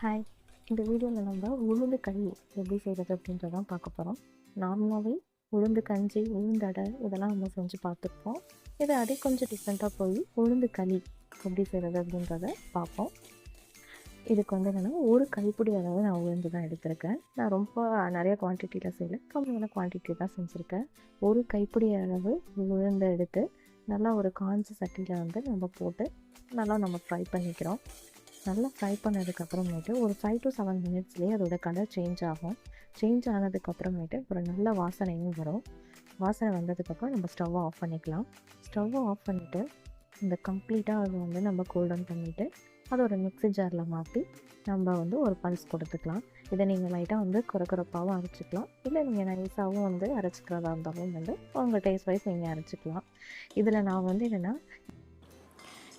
Hi இந்த வீடியோவில் நம்ம உளுந்து களி எப்படி செய்கிறது அப்படின்றதான் பார்க்க போகிறோம் நார்மலாகவே உளுந்து கஞ்சி உளுந்தடை இதெல்லாம் நம்ம செஞ்சு பார்த்துருப்போம் இதை அதே கொஞ்சம் டிஃப்ரெண்ட்டாக போய் உளுந்து களி எப்படி செய்கிறது அப்படின்றத பார்ப்போம். இதுக்கு வந்து என்னென்னா ஒரு கைப்பிடி அளவு நான் உளுந்து தான் எடுத்திருக்கேன். நான் ரொம்ப நிறைய குவான்டிட்டியில் செய்யல. கம்மியான குவான்டிட்டி தான் செஞ்சுருக்கேன். ஒரு கைப்பிடி அளவு உளுந்தை எடுத்து நல்லா ஒரு காஞ்ச சட்டியில் வந்து நம்ம போட்டு நல்லா நம்ம ஃப்ரை பண்ணிக்கிறோம். நல்லா ஃப்ரை பண்ணதுக்கப்புறமேட்டு ஒரு ஃபைவ் டு செவன் மினிட்ஸ்லேயே அதோட கலர் சேஞ்ச் ஆகும். சேஞ்ச் ஆனதுக்கப்புறமேட்டு ஒரு நல்ல வாசனையும் வரும். வாசனை வந்ததுக்கப்புறம் நம்ம ஸ்டவ்வை ஆஃப் பண்ணிக்கலாம். ஸ்டவ்வை ஆஃப் பண்ணிவிட்டு இந்த கம்ப்ளீட்டாக அது வந்து நம்ம கூல்டன் பண்ணிவிட்டு அதை ஒரு மிக்ஸி ஜாரில் மாற்றி நம்ம வந்து ஒரு பல்ஸ் கொடுத்துக்கலாம். இதை நீங்கள் லைட்டாக வந்து குறக்குறப்பாகவும் அரைச்சிக்கலாம். இல்லை நீங்கள் நைஸாகவும் வந்து அரைச்சிக்கிறதா இருந்தாலும் வந்து உங்கள் டேஸ்ட் வைஸ் நீங்கள் அரைச்சிக்கலாம். இதில் நான் வந்து என்னென்னா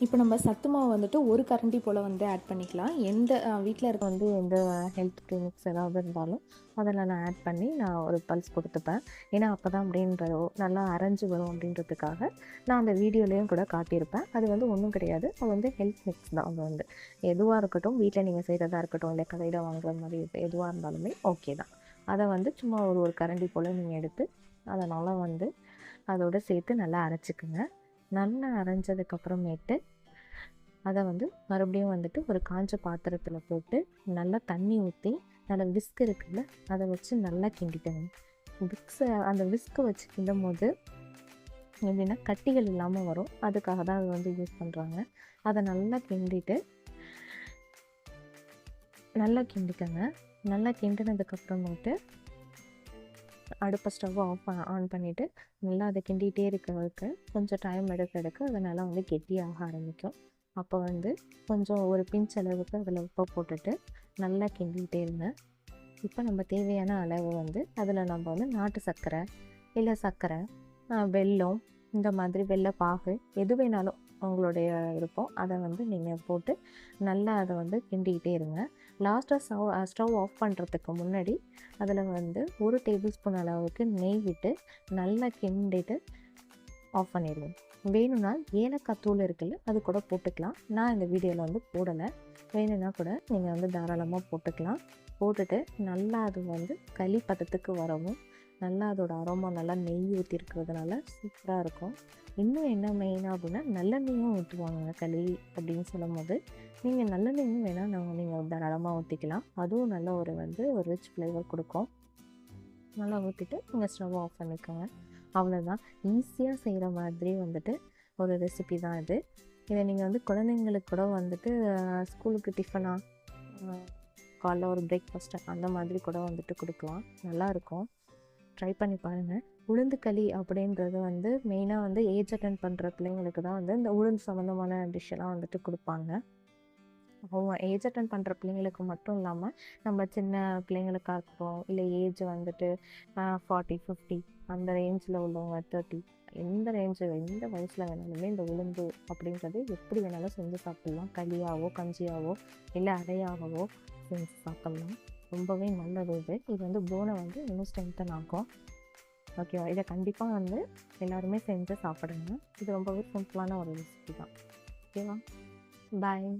இப்போ நம்ம சத்து மாவு வந்துட்டு ஒரு கரண்டி போல் வந்து ஆட் பண்ணிக்கலாம். எந்த வீட்டில் இருக்க வந்து எந்த ஹெல்த் கிளினிக்ஸ் ஏதாவது இருந்தாலும் அதில் நான் ஆட் பண்ணி நான் ஒரு பல்ஸ் கொடுத்துப்பேன். ஏன்னா அப்போ தான் அப்படின்றதோ நல்லா அரைஞ்சு வரும் அப்படின்றதுக்காக நான் அந்த வீடியோலேயும் கூட காட்டியிருப்பேன். அது வந்து ஒன்றும் கிடையாது. அது வந்து ஹெல்த் மிக்ஸ் தான். அது வந்து எதுவாக இருக்கட்டும் வீட்டில் நீங்கள் செய்கிறதா இருக்கட்டும் இல்லை கடையில் வாங்குற மாதிரி எதுவாக இருந்தாலுமே ஓகே தான். அதை வந்து சும்மா ஒரு ஒரு கரண்டி போல் நீங்கள் எடுத்து அதனால் வந்து அதோடு சேர்த்து நல்லா அரைச்சிக்குங்க. நல்லா அரைஞ்சதுக்கப்புறமேட்டு அதை வந்து மறுபடியும் வந்துட்டு ஒரு காஞ்ச பாத்திரத்தில் போட்டு நல்லா தண்ணி ஊற்றி நல்லா விஸ்க் இருக்குல்ல அதை வச்சு நல்லா கிண்டிக்கணும். விஸ்கை அந்த விஸ்கை வச்சு கிண்டும் போது எப்படின்னா கட்டிகள் இல்லாமல் வரும். அதுக்காக தான் அது வந்து யூஸ் பண்ணுறாங்க அதை நல்லா கிண்டிட்டு நல்லா கிண்டிக்கங்க. நல்லா கிண்டினதுக்கப்புறமேட்டு அடுப்பை ஸ்டவ்வை ஆஃப் ஆன் பண்ணிவிட்டு நல்லா அதை கிண்டிகிட்டே இருக்கிறதுக்கு கொஞ்சம் டைம் எடுக்க எடுக்க அதை நல்லா வந்து கெட்டியாக ஆரம்பிக்கும். அப்போ வந்து கொஞ்சம் ஒரு பிஞ்ச் அளவுக்கு அதில் உப்பை போட்டுட்டு நல்லா கிண்டிகிட்டே இருந்தேன் இப்போ நம்ம தேவையான அளவு வந்து அதில் நம்ம வந்து நாட்டு சர்க்கரை இல்லை சர்க்கரை வெல்லம் இந்த மாதிரி வெள்ளை பாகு எது வேணாலும் உங்களுடைய விருப்பம். அதை வந்து நீங்கள் போட்டு நல்லா அதை வந்து கிண்டிக்கிட்டே இருங்க. லாஸ்ட்டாக ஸ்டவ் ஸ்டவ் ஆஃப் பண்ணுறதுக்கு முன்னாடி அதில் வந்து ஒரு டேபிள் ஸ்பூன் அளவுக்கு நெய் விட்டு நல்லா கிண்டிட்டு ஆஃப் பண்ணிடுவேன் வேணும்னா ஏலக்காய் தூள் இருக்குல்ல அது கூட போட்டுக்கலாம். நான் இந்த வீடியோவில் வந்து போடலை. வேணும்னா கூட நீங்கள் வந்து தாராளமாக போட்டுக்கலாம். போட்டுட்டு நல்லா அது வந்து களி பதத்துக்கு வரவும் நல்லா அதோட அரோமா நல்லா நெய் ஊற்றிருக்கிறதுனால சூப்பராக இருக்கும். இன்னும் என்ன மெயினாக அப்படின்னா நல்லெண்ணெயும் ஊற்றுவாங்க களி அப்படின்னு சொல்லும் போது நீங்கள் நல்லெண்ணெயும் வேணால் நாங்கள் நீங்கள் தாராளமாக ஊற்றிக்கலாம் அதுவும் நல்ல ஒரு வந்து ஒரு ரிச் ஃப்ளேவர் கொடுக்கும். நல்லா ஊற்றிட்டு நீங்கள் ஸ்டவ் ஆஃப் பண்ணிக்கோங்க. அவ்வளோதான் ஈஸியாக செய்கிற மாதிரி வந்துட்டு ஒரு ரெசிபி தான் இது. இதை நீங்கள் வந்து குழந்தைங்களுக்கு கூட வந்துட்டு ஸ்கூலுக்கு டிஃபனாக காலைல ஒரு பிரேக்ஃபாஸ்ட்டு அந்த மாதிரி கூட வந்துட்டு கொடுக்கலாம். நல்லாயிருக்கும் ட்ரை பண்ணி பாருங்கள் உளுந்து களி அப்படின்றது வந்து மெயினாக வந்து ஏஜ் அட்டன் பண்ணுற பிள்ளைங்களுக்கு தான் வந்து இந்த உளுந்து சம்மந்தமான டிஷ்ஷெல்லாம் வந்துட்டு கொடுப்பாங்க. அவங்க ஏஜ் அட்டன் பண்ணுற பிள்ளைங்களுக்கு மட்டும் இல்லாமல் நம்ம சின்ன பிள்ளைங்களுக்காக இருக்கட்டும் இல்லை ஏஜ் வந்துட்டு ஃபார்ட்டி ஃபிஃப்டி அந்த ரேஞ்சில் உள்ளவங்க தேர்ட்டி எந்த ரேஞ்சு எந்த வயசில் வேணாலுமே இந்த உளுந்து அப்படின்றது எப்படி வேணாலும் செஞ்சு சாப்பிட்லாம். களியாவோ கஞ்சியாவோ இல்லை அடையாகவோ செஞ்சு சாப்பிட்லாம். ரொம்பவே நல்லது இது. இது வந்து போனை வந்து இன்னும் ஸ்ட்ரென்த்தன் ஆகும் ஓகேவா இதை கண்டிப்பாக வந்து எல்லாருமே செஞ்சு சாப்பிடுங்க இது ரொம்பவே சிம்பிளான ஒரு ரெசிபி தான். ஓகேவா பாய்